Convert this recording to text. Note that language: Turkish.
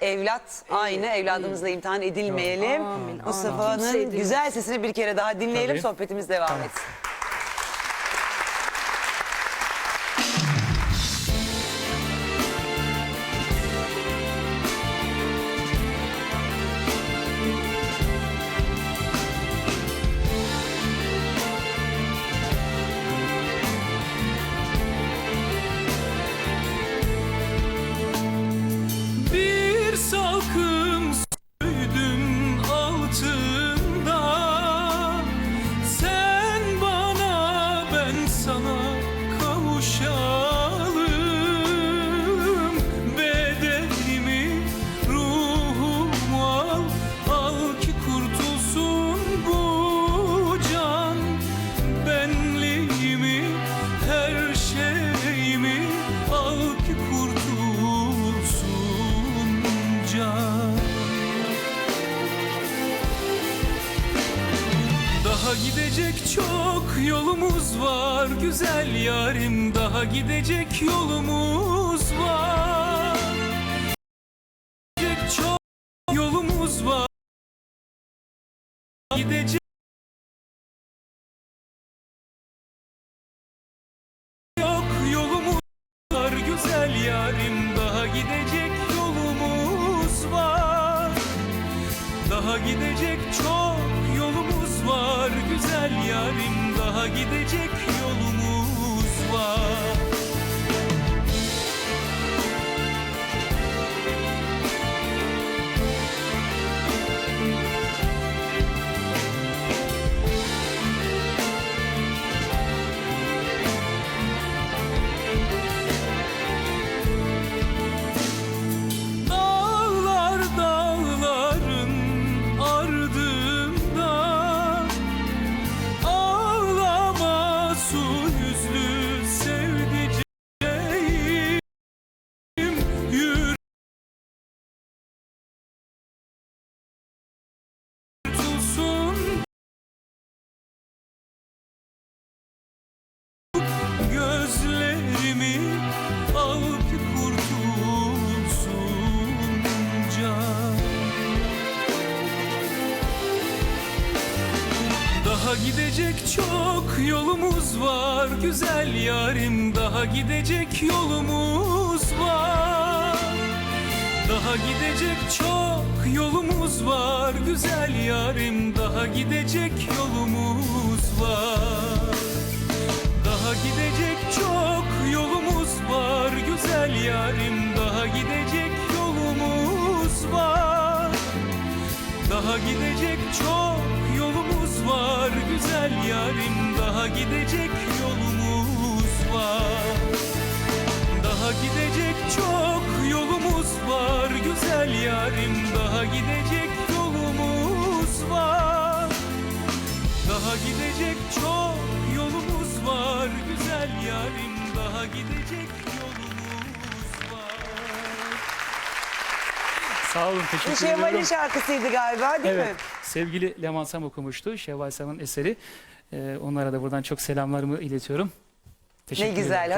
Evlat aynı evladımızla imtihan edilmeyelim. Mustafa'nın güzel sesini bir kere daha dinleyelim Tabii. sohbetimiz devam etsin. Daha gidecek çok yolumuz var. Güzel yarim Daha gidecek yolumuz var. Gidecek çok yolumuz var. Gidecek çok yolumuz var. Güzel yarim Daha gidecek yolumuz var. Daha gidecek çok güzel yarim Daha gidecek yolumuz var gidecek çok yolumuz var. Güzel yarim Daha gidecek yolumuz var. Daha gidecek çok yolumuz var. Güzel yarim Daha gidecek yolumuz var. Daha gidecek çok yolumuz var. Güzel yarim Daha gidecek yolumuz var. Daha gidecek çok güzel yarim Daha gidecek yolumuz var. Daha gidecek çok yolumuz var güzel yarim Daha gidecek yolumuz var. Daha gidecek çok yolumuz var güzel yarim Daha gidecek Sağ olun teşekkür Şevval'in ediyorum. şarkısıydı galiba değil Evet mi? sevgili Leman Sam okumuştu Şevval Sam'ın eseri. Ee, onlara da buradan çok selamlarımı iletiyorum. Ne Teşekkür güzel. ederim.